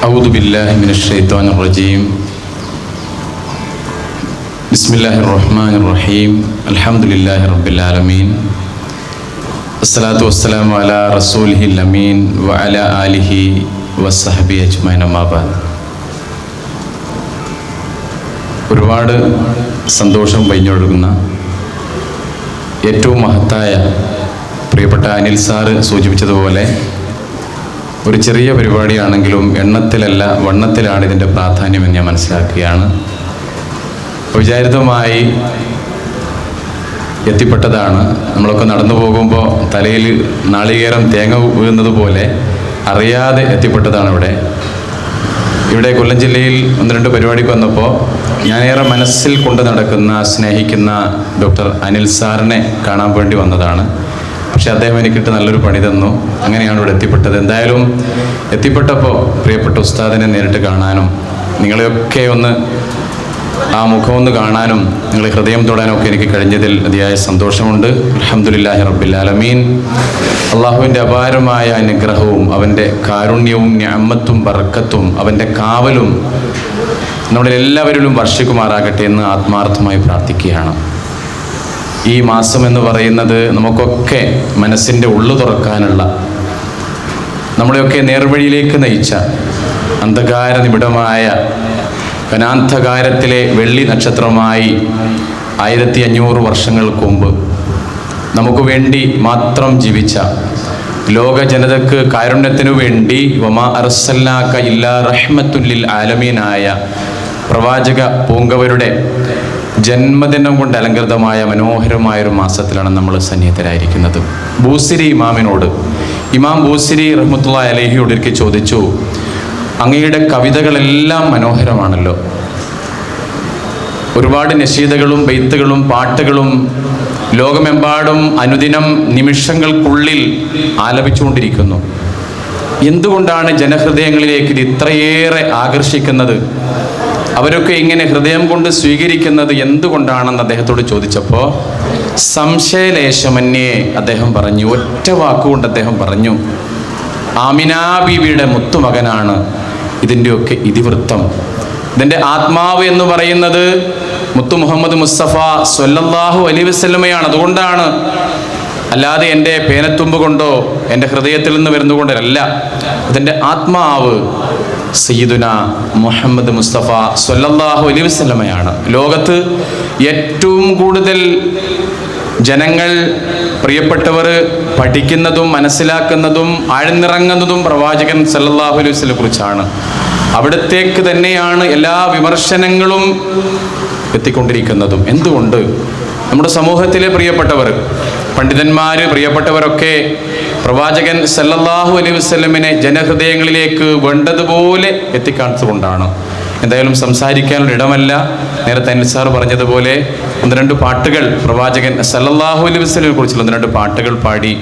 أعوذ بالله من الشيطان الرجيم بسم الله الرحمن الرحيم الحمد لله رب العالمين الصلاة والسلام على رسوله الأمين وعلى آله وصحبه أجمعين أما بعد ഒരുപാട് സന്തോഷം കഴിഞ്ഞൊഴുകുന്ന ഏറ്റവും മഹത്തായ പ്രിയപ്പെട്ട അനിൽ സാറ് സൂചിപ്പിച്ചതുപോലെ ഒരു ചെറിയ പരിപാടിയാണെങ്കിലും എണ്ണത്തിലല്ല വണ്ണത്തിലാണ് ഇതിന്റെ പ്രാധാന്യമെന്ന് ഞാൻ മനസ്സിലാക്കുകയാണ്. വിചാരിതമായി എത്തിപ്പെട്ടതാണ്. നമ്മളൊക്കെ നടന്നു പോകുമ്പോൾ തലയിൽ നാളികേരം തേങ്ങ വീഴുന്നത് പോലെ അറിയാതെ എത്തിപ്പെട്ടതാണ് ഇവിടെ. ഇവിടെ കൊല്ലം ജില്ലയിൽ ഒന്ന് രണ്ട് പരിപാടിക്ക് വന്നപ്പോൾ ഞാനേറെ മനസ്സിൽ കൊണ്ട് നടക്കുന്ന സ്നേഹിക്കുന്ന ഡോക്ടർ അനിൽ സാറിനെ കാണാൻ വേണ്ടി വന്നതാണ്. പക്ഷെ അദ്ദേഹം എനിക്കിട്ട് നല്ലൊരു പണി തന്നു. അങ്ങനെയാണ് ഇവിടെ എത്തിപ്പെട്ടത്. എന്തായാലും എത്തിപ്പെട്ടപ്പോൾ പ്രിയപ്പെട്ട ഉസ്താദിനെ നേരിട്ട് കാണാനും നിങ്ങളെയൊക്കെ ഒന്ന് ആ മുഖം ഒന്ന് കാണാനും നിങ്ങളെ ഹൃദയം തൊടാനും ഒക്കെ എനിക്ക് കഴിഞ്ഞതിൽ അതിയായ സന്തോഷമുണ്ട്. അലഹമുല്ലാഹി റബ്ബില്ലാലമീൻ അള്ളാഹുവിന്റെ അപാരമായ അനുഗ്രഹവും അവന്റെ കാരുണ്യവും ഞാമത്തും ബർക്കത്തും അവന്റെ കാവലും നമ്മുടെ എല്ലാവരിലും വർഷിക്കുമാറാകട്ടെ എന്ന് ആത്മാർത്ഥമായി പ്രാർത്ഥിക്കുകയാണ്. ഈ മാസം എന്ന് പറയുന്നത് നമുക്കൊക്കെ മനസ്സിന്റെ ഉള്ളു തുറക്കാനുള്ള നമ്മളെയൊക്കെ നേർവഴിയിലേക്ക് നയിച്ച അന്ധകാര നിബിഡമായ കനാന്ധകാരത്തിലെ വെള്ളി നക്ഷത്രമായി ആയിരത്തി അഞ്ഞൂറ് വർഷങ്ങൾക്ക് മുമ്പ് നമുക്ക് വേണ്ടി മാത്രം ജീവിച്ച ലോക ജനതക്ക് കാരുണ്യത്തിനു വേണ്ടി വമാ അർസല്ലാക്ക ഇല്ലാ റഹ്മത്തുല്ലിൽ ആലമീനായ പ്രവാചക പൂങ്കവരുടെ ജന്മദിനം കൊണ്ട് അലങ്കൃതമായ മനോഹരമായ ഒരു മാസത്തിലാണ് നമ്മൾ സന്നിഹിതരായിരിക്കുന്നത്. ബൂസിരി ഇമാമിനോട് ഇമാം ബൂസിരി റഹ്മത്തുള്ള അലഹിയോട് ഒരിക്കൽ ചോദിച്ചു അങ്ങയുടെ കവിതകളെല്ലാം മനോഹരമാണല്ലോ. ഒരുപാട് നശീതകളും ബെയ്ത്തുകളും പാട്ടുകളും ലോകമെമ്പാടും അനുദിനം നിമിഷങ്ങൾക്കുള്ളിൽ ആലപിച്ചുകൊണ്ടിരിക്കുന്നു. എന്തുകൊണ്ടാണ് ജനഹൃദയങ്ങളിലേക്ക് ഇത് ഇത്രയേറെ ആകർഷിക്കുന്നത്? അവരൊക്കെ ഇങ്ങനെ ഹൃദയം കൊണ്ട് സ്വീകരിക്കുന്നത് എന്തുകൊണ്ടാണെന്ന് അദ്ദേഹത്തോട് ചോദിച്ചപ്പോൾ സംശയലേശമന്യേ അദ്ദേഹം പറഞ്ഞു ഒറ്റ വാക്കുകൊണ്ട് അദ്ദേഹം പറഞ്ഞു ആമിനാ ബീവിയുടെ മുത്തുമകനാണ് ഇതിന്റെയൊക്കെ ഇതിവൃത്തം. ഇതിന്റെ ആത്മാവ് എന്ന് പറയുന്നത് മുത്തു മുഹമ്മദ് മുസ്തഫ സൊല്ലാഹു അലി വസ്ലമയാണ് അതുകൊണ്ടാണ് അല്ലാതെ എന്റെ പേനത്തുമ്പ് കൊണ്ടോ എന്റെ ഹൃദയത്തിൽ നിന്ന് വരുന്നുകൊണ്ടല്ല ഇതിന്റെ ആത്മാവ് സയ്യിദുന മുഹമ്മദ് മുസ്തഫ സൊല്ലാഹു അലൈഹി വസ്ലമയാണ് ലോകത്ത് ഏറ്റവും കൂടുതൽ ജനങ്ങൾ പ്രിയപ്പെട്ടവർ പഠിക്കുന്നതും മനസ്സിലാക്കുന്നതും ആഴ്ന്നിറങ്ങുന്നതും പ്രവാചകൻ സല്ലല്ലാഹു അലൈഹി വസല്ലം കുറിച്ചാണ്. അവിടത്തേക്ക് തന്നെയാണ് എല്ലാ വിമർശനങ്ങളും എത്തിക്കൊണ്ടിരിക്കുന്നതും. എന്തുകൊണ്ട്? നമ്മുടെ സമൂഹത്തിലെ പ്രിയപ്പെട്ടവർ പണ്ഡിതന്മാർ പ്രിയപ്പെട്ടവരൊക്കെ പ്രവാചകൻ സല്ലല്ലാഹു അലൈഹി വസ്ലമിനെ ജനഹൃദയങ്ങളിലേക്ക് വേണ്ടതുപോലെ എത്തിക്കാണിച്ചുകൊണ്ടാണ്. എന്തായാലും സംസാരിക്കാനുള്ള ഇടമല്ല. നേരത്തെ അനുസാർ പറഞ്ഞതുപോലെ ഒന്ന് രണ്ട് പാട്ടുകൾ പ്രവാചകൻ സല്ലല്ലാഹു അലൈഹി വസ്ലമിനെ കുറിച്ചുള്ള ഒന്ന് രണ്ട് പാട്ടുകൾ പാടി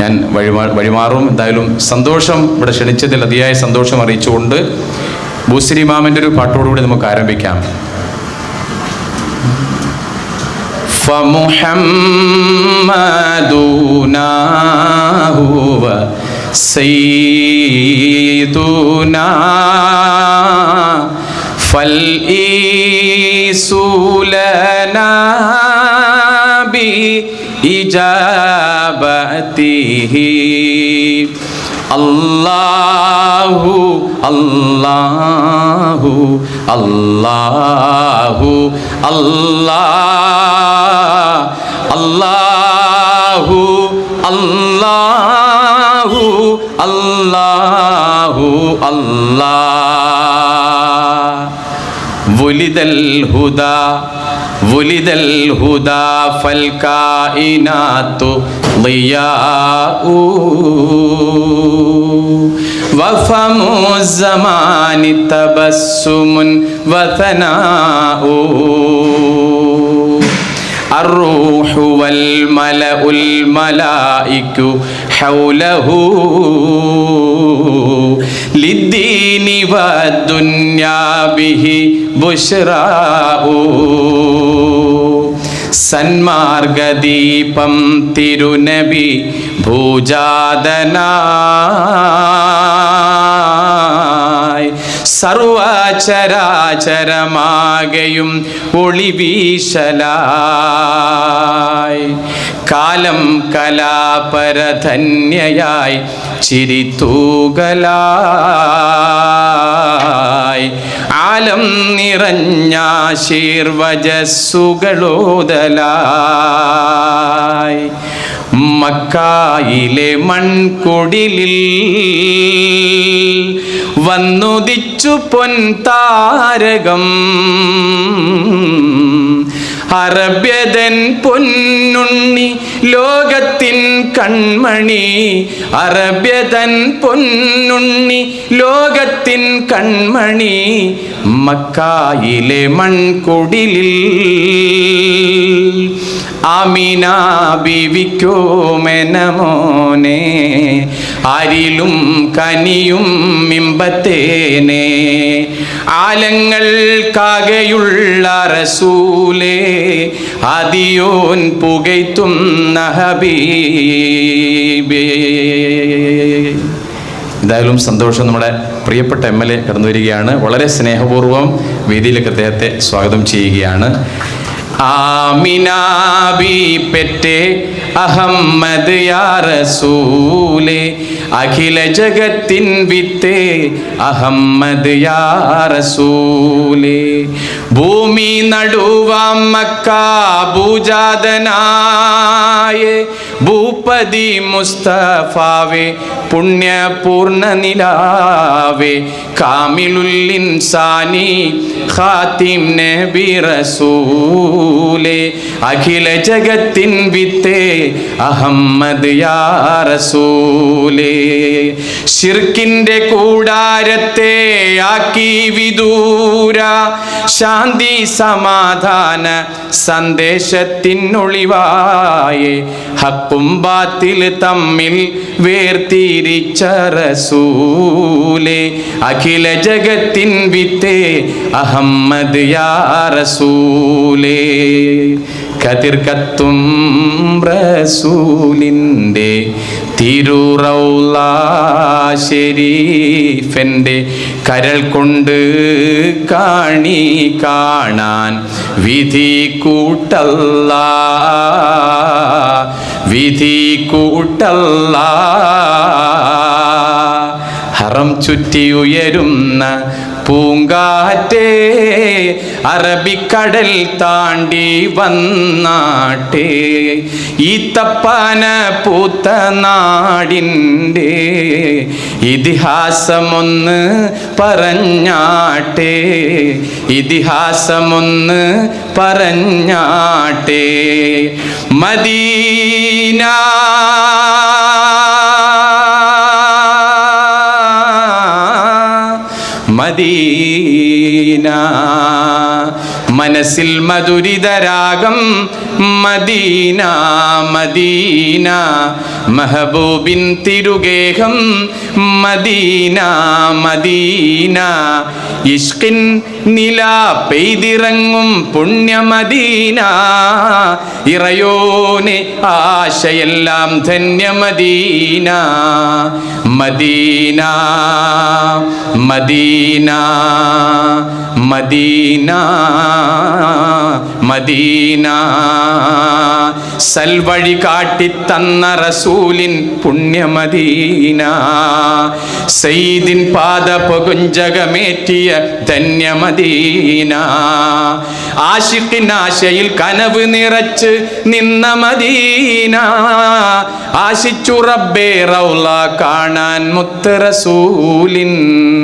ഞാൻ വഴിമാ വഴിമാറും. എന്തായാലും സന്തോഷം ഇവിടെ ക്ഷണിച്ചതിൽ അതിയായ സന്തോഷം അറിയിച്ചുകൊണ്ട് ബൂസിരി മാമിന്റെ ഒരു പാട്ടോടുകൂടി നമുക്ക് ആരംഭിക്കാം. فمحمدنا هو سيدنا. فالإيس لنا بإجابته. الله الله আল্লাহু আল্লাহ আল্লাহু আল্লাহু আল্লাহু আল্লাহ। বলিদল হুদা ولد الهدى فالكائنات ضياء وفم الزمان تبسم وثناء الروح والملأ الملائك حوله للدين والدنيا به بشراء സന്മാർഗദീപം തിരുനബി ഭൂജാതനായി സർവചരാചരമാകയും ഒളിവീശലായി. കാലം കലാപരധന്യയായി ചിരിത്തൂകലായി ആലം നിറഞ്ഞ ശീർവജസ്സുകളോതലായി മക്കായിലെ മൺകുടിലിൽ വന്നുദിച്ചു പൊൻതാരകം. അറബ്യതൻ പൊന്നുണ്ണി ലോകത്തിൻ കൺമണി. അറബ്യതൻ പൊന്നുണ്ണി ലോകത്തിൻ കൺമണി. മക്കായിലെ മൺകുടിലിൽ ആമിന ബിവിക്കോ അരിലും കനിയും മിമ്പത്തേനെ. ആലങ്ങൾക്കാകെയുള്ള റസൂലേ അതിയോൻ പുകയ്ത്തും എന്തായാലും സന്തോഷം നമ്മുടെ പ്രിയപ്പെട്ട എം എൽ എ കടന്നു വരികയാണ് വളരെ സ്നേഹപൂർവം വേദിയിലേക്ക് അദ്ദേഹത്തെ സ്വാഗതം ചെയ്യുകയാണ്. ആമിനാബി പെറ്റേ അഹമ്മദ് യാ റസൂലേ. അഖില ജഗത്തിൻ വിത്തേ അഹമ്മദ് യാ റസൂലേ. ഭൂമി നടുവാം മക്കാഭൂജാതനായ ഭൂപതി മുസ്തഫാവേ പുണ്യപൂർണ നിലാവേ കാമിലുല്ലിൻസാനി ഖാത്തിം നബി റസൂലേ അഖില ജഗത്തിൻ വിത്തേ അഹമ്മദ് യാ റസൂലേ. ശിർക്കിന്റെ കൂടാരത്തെ ആക്കി വിദൂര ശാന്തി സമാധാന സന്ദേശത്തിനൊളിവായേ ഹക്കും ബാത്തിൽ തമ്മിൽ വേർതിരിച്ച അഖില ജഗത്തിൻ വിത്തേ അഹമ്മദ് യാ റസൂലേ. കതിർ കത്തും റസൂലിന്റെ തിരുറൗലാശരീഫന്റെ കരൾ കൊണ്ട് കാണി കാണാൻ വിധി കൂട്ടല്ല. വിധി കൂട്ടല്ല ഹറം ചുറ്റി ഉയരുന്ന പൂങ്കാറ്റേ അറബിക്കടൽ താണ്ടി വന്നാട്ടെ ഈ തപ്പാന പൂത്ത നാടിന്റെ ഇതിഹാസമൊന്ന് പറഞ്ഞാട്ടെ ഇതിഹാസമൊന്ന് പറഞ്ഞാട്ടെ. മദീന മനസ്സിൽ മധുരിതരാഗം മദീന മദീന. മഹബൂബിൻ തിരുഗേഹം മദീന മദീന. ഇഷ്കിൻ നില പെയ്തിറങ്ങും പുണ്യമദീന. ഇറയോനെ ആശയെല്ലാം ധന്യമദീന. മദീന. Medina Medina Medina. സൽവഴി കാട്ടിത്തന്ന റസൂലിൻ പുണ്യമദീന. സയ്യിദിൻ പാദ പൊകുഞ്ചകമേറ്റിയ ധന്യമദീന. ആശിക്കിനാശയിൽ കനവ് നിറച്ച് നിന്ന മദീന. ആശിച്ചു റബ്ബേ റൗല കാണാൻ മുത്ത് റസൂലിൻ.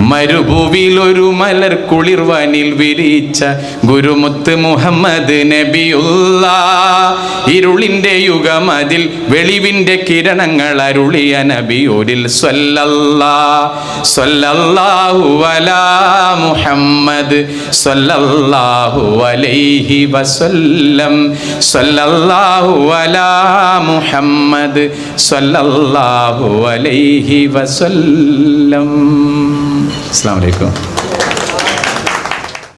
മരുഭൂവിലൊരു മലർ കുളിർവനിൽ വിരിച്ച ഗുരുമുത്ത് മുഹമ്മദ് നബിയുള്ള ഇരുളിന്റെ യുഗം അതിൽ വെളിവിന്റെ കിരണങ്ങൾ അരുളിയ നബിയോരിൽ സ്വല്ലല്ലാ. സ്വല്ലല്ലാഹു അലാ മുഹമ്മദ് സ്വല്ലല്ലാഹു അലൈഹി വസല്ലം. സ്വല്ലല്ലാഹു അലാ മുഹമ്മദ് സ്വല്ലല്ലാഹു അലൈഹി വസല്ലം. അസ്സാം വലൈക്കും